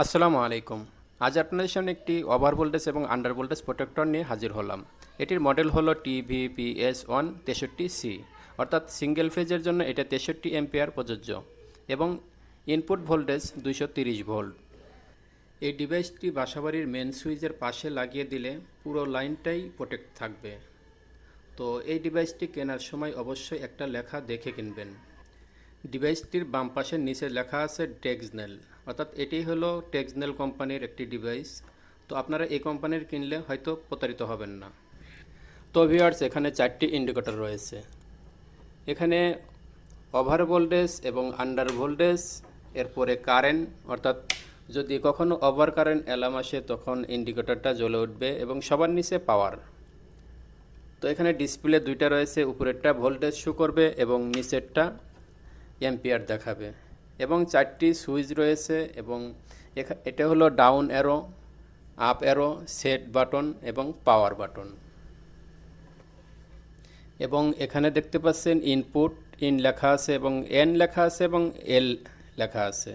আসসালামু আলাইকুম। আজ আপনাদের সামনে একটি ওভার ভোল্টেজ এবং আন্ডার ভোল্টেজ প্রোটেক্টর নিয়ে হাজির হলাম। এটির মডেল হলো টিভিপিএস ওয়ান তেষট্টি সি অর্থাৎ সিঙ্গেল ফেজের জন্য এটা তেষট্টি এম্পিয়ার প্রযোজ্য এবং ইনপুট ভোল্টেজ দুইশো তিরিশ ভোল্ট এই ডিভাইসটি বাসাবাড়ির মেন সুইচের পাশে লাগিয়ে দিলে পুরো লাইনটাই প্রোটেক্ট থাকবে। তো এই ডিভাইসটি কেনার সময় অবশ্যই একটা লেখা দেখে কিনবেন। ডিভাইসটির বাম পাশের নিচে লেখা আছে টেক্সনেল অর্থাৎ এটি হলো টেক্সনেল কোম্পানির একটি ডিভাইস। তো আপনারা এই কোম্পানির কিনলে হয়তো প্রতারিত হবেন না। তো ভিউয়ার্স এখানে চারটি ইন্ডিকেটর রয়েছে। এখানে ওভার ভোল্টেজ এবং আন্ডার ভোল্টেজ এরপরে কারেন্ট অর্থাৎ যদি কখনো ওভার কারেন্ট অ্যালার্ম আসে, তখন ইন্ডিকেটরটা জ্বলে উঠবে এবং সবার নিচে পাওয়ার তো এখানে ডিসপ্লে দুইটা রয়েছে, উপরেরটা ভোল্টেজ শো করবে এবং নিচেরটা এম্পিয়ার দেখাবে। এবং চারটি সুইচ রয়েছে এবং এটা হলো down arrow, up arrow, set button এবং পাওয়ার বাটন। এবং এখানে দেখতে পাচ্ছেন ইনপুট, ইন লেখা আছে এবং এন লেখা আছে এবং এল লেখা আছে।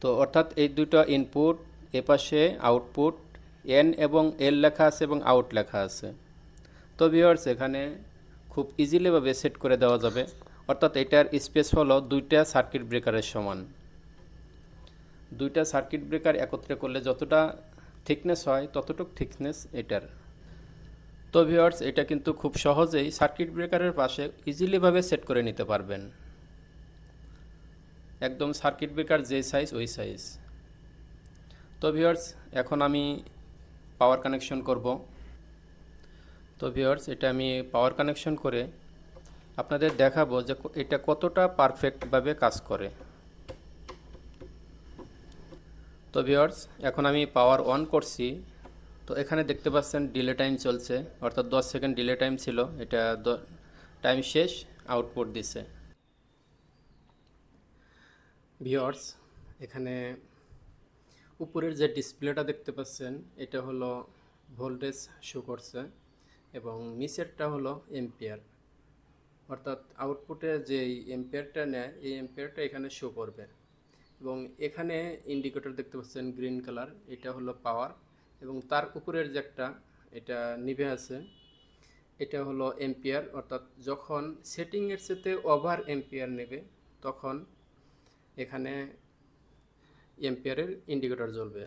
তো অর্থাৎ এই দুটো ইনপুট এপাশে আউটপুট, এন এবং এল লেখা আছে এবং আউট লেখা আছে। তো ভিউয়ার্স, এখানে খুব ইজিলিভাবে সেট করে দেওয়া যাবে। অর্থাৎ এটার স্পেস হলো দুইটা সার্কিট ব্রেকারের সমান। দুইটা সার্কিট ব্রেকার একত্রে করলে যতটা থিকনেস হয়, ততটুকু থিকনেস এটার। তো ভিউয়ার্স, এটা কিন্তু খুব সহজেই সার্কিট ব্রেকারের পাশে ইজিলিভাবে সেট করে নিতে পারবেন। একদম সার্কিট ব্রেকার যে সাইজ, ওই সাইজ। তো ভিউয়ার্স, এখন আমি পাওয়ার কানেকশন করব। তো ভিউয়ার্স, এটা আমি পাওয়ার কানেকশন করে আপনাদের দেখাবো যে এটা কতটা পারফেক্টভাবে কাজ করে। তো ভিউয়ার্স এখন আমি পাওয়ার অন করছি। তো এখানে দেখতে পাচ্ছেন ডিলে টাইম চলছে, অর্থাৎ 10 সেকেন্ড ডিলে টাইম ছিল। এটা টাইম শেষ আউটপুট দিছে। ভিউয়ার্স এখানে উপরের যে ডিসপ্লেটা দেখতে পাচ্ছেন, এটা হলো ভোল্টেজ শো করছে এবং নিচেরটা হলো এম্পিয়ার অর্থাৎ আউটপুটে যে এম্পিয়ারটা নেয়, এই এম্পিয়ারটা এখানে শো করবে। এবং এখানে ইন্ডিকেটর দেখতে পাচ্ছেন গ্রিন কালার এটা হলো পাওয়ার এবং তার উপরের যে একটা এটা নিভে আছে, এটা হলো এম্পিয়ার অর্থাৎ যখন সেটিংয়ের সাথে ওভার এম্পিয়ার নেবে, তখন এখানে এম্পিয়ারের ইন্ডিকেটর জ্বলবে।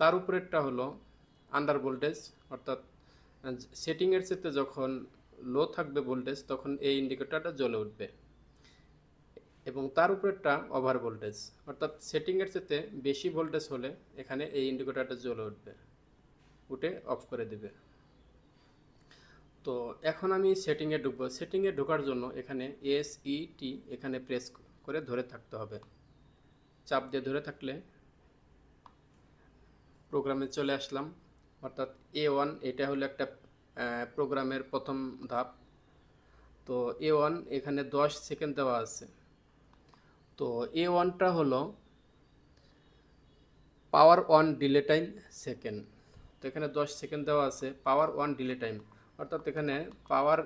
তার উপরেরটা হলো আন্ডার ভোল্টেজ অর্থাৎ সেটিংয়ের সাথে যখন লো থাকবে ভোল্টেজ তখন এই ইন্ডিকেটরটা জ্বলে উঠবে। এবং তার উপরেরটা ওভার ভোল্টেজ অর্থাৎ সেটিংয়ের সাথে বেশি ভোল্টেজ হলে এখানে এই ইন্ডিকেটরটা জ্বলে উঠবে, উঠে অফ করে দেবে। তো এখন আমি সেটিংয়ে ঢুকবো। সেটিংয়ে ঢোকার জন্য এখানে এস ই টি এখানে প্রেস করে ধরে থাকতে হবে। চাপ দিয়ে ধরে থাকলে প্রোগ্রামে চলে আসলাম। অর্থাৎ এ ওয়ান এটা হলো একটা প্রোগ্রামের প্রথম ধাপ। তো এ ওয়ান এখানে দশ সেকেন্ড দেওয়া আছে। তো এ ওয়ানটা হলো power on delay time second তো এখানে দশ সেকেন্ড দেওয়া আছে পাওয়ার অন ডিলে টাইম অর্থাৎ এখানে পাওয়ার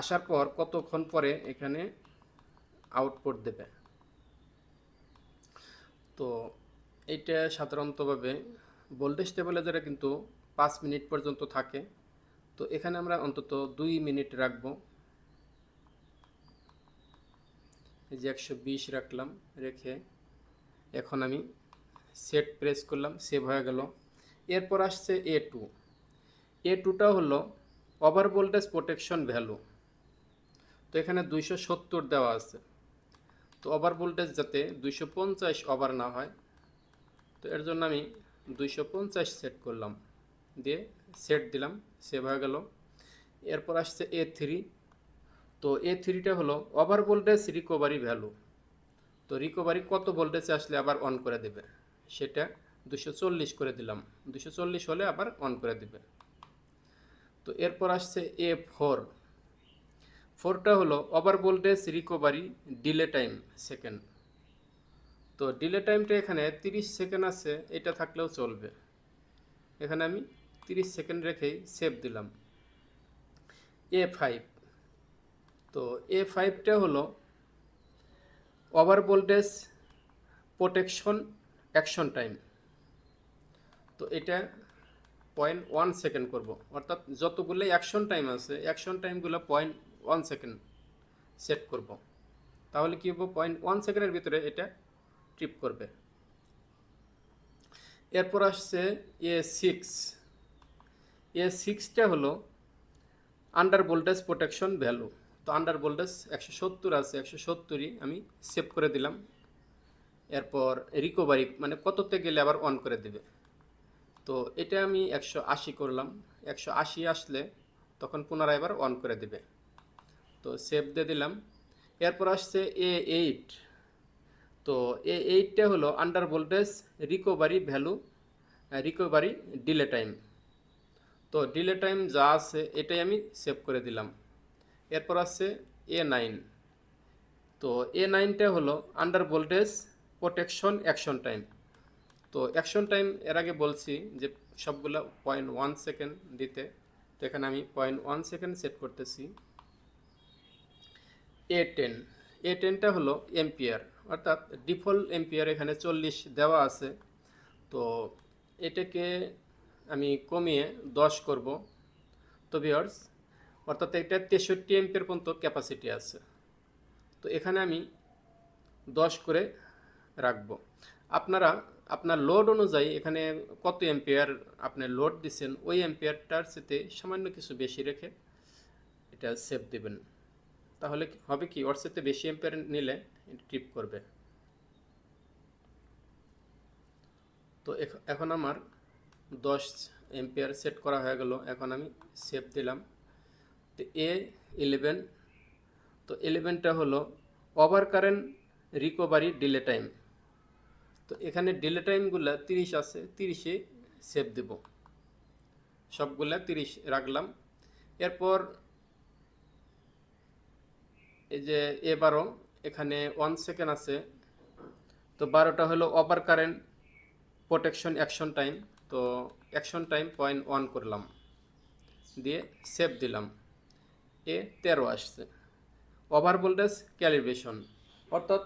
আসার পর কতক্ষণ পরে এখানে আউটপুট দেবে। তো এইটা সাধারণতভাবে ভোল্টেজ স্টেবিলাইজারে কিন্তু পাঁচ মিনিট পর্যন্ত থাকে। তো এখানে আমরা অন্তত দুই মিনিট রাখব। এই যে একশো বিশ রাখলাম, রেখে এখন আমি সেট প্রেস করলাম, সেভ হয়ে গেল। এরপর আসছে এ টু। এ টুটা হলো ওভার ভোল্টেজ প্রোটেকশন ভ্যালু। তো এখানে দুইশো সত্তর দেওয়া আছে। তো ওভার ভোল্টেজ যাতে দুইশো পঞ্চাশ ওভার না হয়, তো এর জন্য আমি দুইশো পঞ্চাশ সেট করলাম। দিয়ে সেট দিলাম, সেভ হয়ে গেল। এরপর আসছে এ থ্রি তো এ থ্রিটা হলো ওভার ভোল্টেজ রিকভারি ভ্যালু তো রিকভারি কত ভোল্টেজে আসলে আবার অন করে দেবে? সেটা দুশো চল্লিশ করে দিলাম। দুশো চল্লিশ হলে আবার অন করে দেবে। তো এরপর আসছে এ ফোর ফোরটা হলো over voltage recovery delay time second তো ডিলে টাইমটা এখানে তিরিশ সেকেন্ড আছে, এটা থাকলেও চলবে। এখানে আমি তিরিশ সেকেন্ড রেখেই সেভ দিলাম। এ ফাইভ তো এ ফাইভটা হলো over voltage protection action time তো এটা পয়েন্ট ওয়ান সেকেন্ড করব। অর্থাৎ যতগুলো অ্যাকশন টাইম আছে অ্যাকশন টাইমগুলো পয়েন্ট ওয়ান সেকেন্ড সেট করব। তাহলে কী হব? পয়েন্ট ওয়ান সেকেন্ডের ভিতরে এটা ট্রিপ করবে। এরপর আসছে এ সিক্স এ সিক্সটা হলো আন্ডার ভোল্টেজ প্রোটেকশন ভ্যালু তো আন্ডার ভোল্টেজ একশো সত্তর আছে, একশো সত্তরই আমি সেভ করে দিলাম। এরপর রিকভারি মানে কততে গেলে আবার অন করে দেবে। তো এটা আমি একশো আশি করলাম। একশো আশি আসলে তখন পুনরায় এবার অন করে দেবে। তো সেভ দিয়ে দিলাম। এরপর আসছে এ এইট তো এ এইটটা হলো under voltage recovery value recovery delay time তো ডিলে টাইম যা আছে এটাই আমি সেভ করে দিলাম। এরপর আছে এ নাইন তো এ নাইনটা হলো under voltage protection action time তো অ্যাকশন টাইম এর আগে বলছি যে সবগুলো পয়েন্ট ওয়ান সেকেন্ড দিতে। তো এখানে আমি পয়েন্ট ওয়ান সেকেন্ড সেট করতেছি। এ টেন এ টেনটা হলো এম্পিয়ার অর্থাৎ ডিফল্ট এম্পিয়ার এখানে চল্লিশ দেওয়া আছে। তো এটাকে আমি কমিয়ে দশ করব। তো ভিওর্স অর্থাৎ এটা তেষট্টি এম্পিয়ার পর্যন্ত ক্যাপাসিটি আছে। তো এখানে আমি দশ করে রাখব। আপনারা, আপনার লোড অনুযায়ী এখানে কত এম্পিয়ার আপনি লোড দিচ্ছেন ওই এম্পিয়ারটার সাথে সামান্য কিছু বেশি রেখে এটা সেভ দেবেন। তাহলে হবে কি, ওর সাথে বেশি এম্পিয়ার নিলে ট্রিপ করবে। তো এখন আমার দশ এম্পিয়ার সেট করা হয়ে গেল, এখন আমি সেভ দিলাম। তো এ ইলেভেন তো ইলেভেনটা হলো over current recovery delay time তো এখানে ডিলে টাইমগুলো তিরিশ আছে, তিরিশে সেভ দেব। সবগুলা তিরিশ রাখলাম। এরপর এই যে এ বারো, এখানে ওয়ান সেকেন্ড আছে। তো বারোটা হলো over current protection action time তো অ্যাকশন টাইম পয়েন্ট ওয়ান করলাম। দিয়ে সেভ দিলাম। এ তেরো আসছে। ওভার ভোল্টেজ ক্যালিব্রেশন অর্থাৎ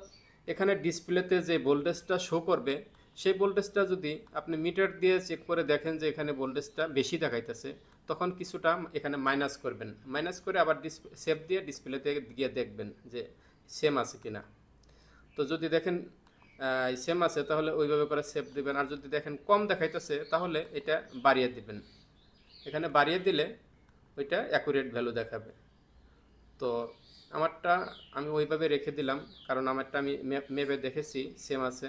এখানে ডিসপ্লেতে যে ভোল্টেজটা শো করবে, সেই ভোল্টেজটা যদি আপনি মিটার দিয়ে চেক করে দেখেন যে এখানে ভোল্টেজটা বেশি দেখাইতেছে, তখন কিছুটা এখানে মাইনাস করবেন। মাইনাস করে আবার সেভ দিয়ে ডিসপ্লেতে গিয়ে দেখবেন যে সেম আছে কিনা। তো যদি দেখেন সেম আছে, তাহলে ওইভাবে করে সেভ দিবেন। আর যদি দেখেন কম দেখাইতেছে, তাহলে এটা বাড়িয়ে দিবেন। এখানে বাড়িয়ে দিলে ওইটা অ্যাকুরেট ভ্যালু দেখাবে। তো আমারটা আমি ওইভাবে রেখে দিলাম, কারণ আমারটা আমি ম্যাপে দেখেছি সেম আছে।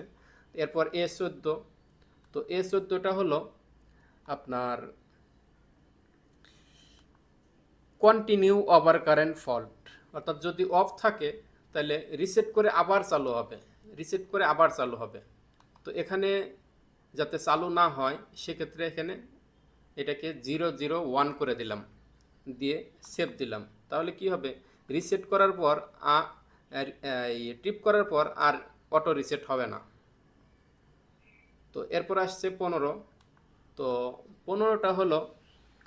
এরপর এ চোদ্দ। তো এ চোদ্দোটা হলো আপনার কন্টিনিউ ওভার কারেন্ট ফল্ট অর্থাৎ যদি অফ থাকে, তাহলে রিসেট করে আবার চালু হবে। রিসেট করে আবার চালু হবে। তো এখানে যাতে চালু না হয়, সেক্ষেত্রে এখানে এটাকে জিরো জিরো ওয়ান করে দিলাম, দিয়ে সেভ দিলাম। তাহলে কি হবে? রিসেট করার পর ট্রিপ করার পর আর অটো রিসেট হবে না। তো এরপর আসছে পনেরো। তো পনেরোটা হলো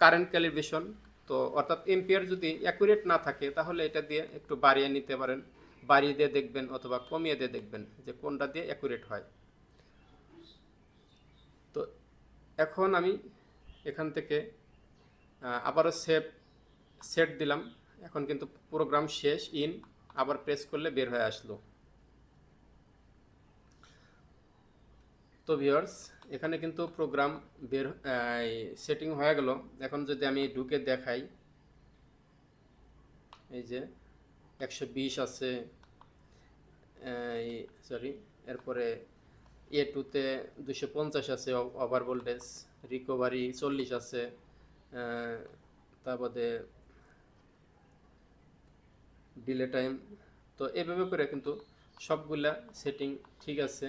কারেন্ট ক্যালিব্রেশন তো অর্থাৎ এম্পিয়ার যদি অ্যাকুরেট না থাকে, তাহলে এটা দিয়ে একটু বাড়িয়ে নিতে পারেন। বাড়িয়ে দিয়ে দেখবেন অথবা কমিয়ে দিয়ে দেখবেন যে কোনটা দিয়ে অ্যাকুরেট হয়। তো এখন আমি এখান থেকে আবারও সেভ সেট দিলাম। এখন কিন্তু প্রোগ্রাম শেষ ইন আবার প্রেস করলে বের হয়ে আসলো। তো ভিউয়ার্স এখানে কিন্তু প্রোগ্রাম বের সেটিং হয়ে গেল। এখন যদি আমি ঢুকে দেখাই, এই যে একশো বিশ আছে সরি এরপরে এ টুতে দুশো পঞ্চাশ আছে ওভার ভোল্টেজ রিকভারি চল্লিশ আছে তারপরে ডিলে টাইম তো এভাবে করে কিন্তু সবগুলা সেটিং ঠিক আছে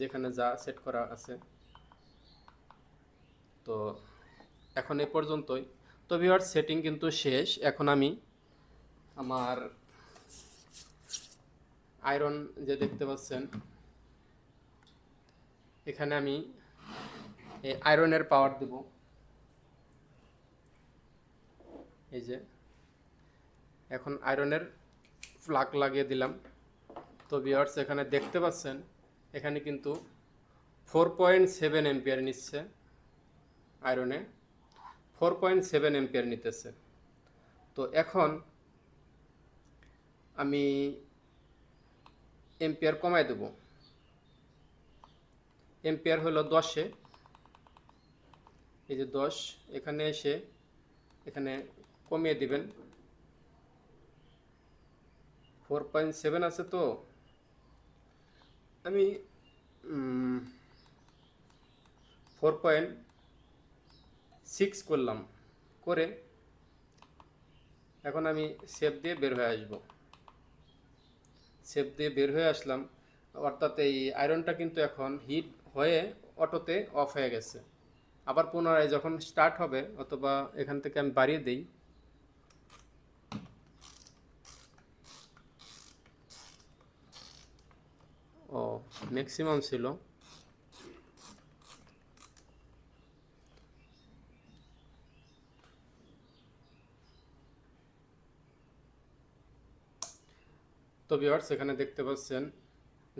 যেখানে যা সেট করা আছে। তো এখন এ পর্যন্তই। তো ভিওয়ার সেটিং কিন্তু শেষ, এখন আমি আমার আয়রন যে দেখতে পাচ্ছেন, এখানে আমি এই আয়রনের পাওয়ার দেব। এই যে, এখন আয়রনের প্লাগ লাগিয়ে দিলাম। তো ভিওয়ার্স এখানে দেখতে পাচ্ছেন, এখানে কিন্তু ফোর পয়েন্ট সেভেন এম্পিয়ার নিচ্ছে আয়রনে ফোর পয়েন্ট সেভেন এম্পিয়ার নিতেছে। তো এখন আমি এম্পিয়ার কমায় দেব। এম্পিয়ার হলো দশে। এই যে দশ, এখানে এসে এখানে কমিয়ে দিবেন। ফোর পয়েন্ট সেভেন আছে তো। আমি ফোর পয়েন্ট সিক্স করলাম। করে এখন আমি সেভ দিয়ে বের হয়ে আসব। সেভ দিয়ে বের হয়ে আসলাম। অর্থাৎ এই আয়রনটা কিন্তু এখন হিট হয়ে অটোতে অফ হয়ে গেছে। আবার পুনরায় যখন স্টার্ট হবে অথবা এখান থেকে আমি বাড়িয়ে দিই। ও ম্যাক্সিমাম ছিল। তো ভিউয়ার্স এখানে দেখতে পাচ্ছেন,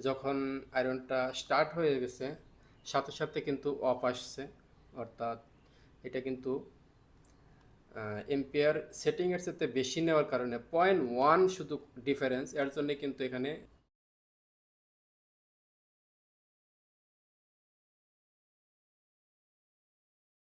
যখন আয়রনটা স্টার্ট হয়ে গেছে, সাথে সাথে কিন্তু অফ আসছে, অর্থাৎ এটা কিন্তু এম্পিয়ার সেটিংয়ের সাথে বেশি নেওয়ার কারণে পয়েন্ট ওয়ান শুধু ডিফারেন্স এর জন্য কিন্তু এখানে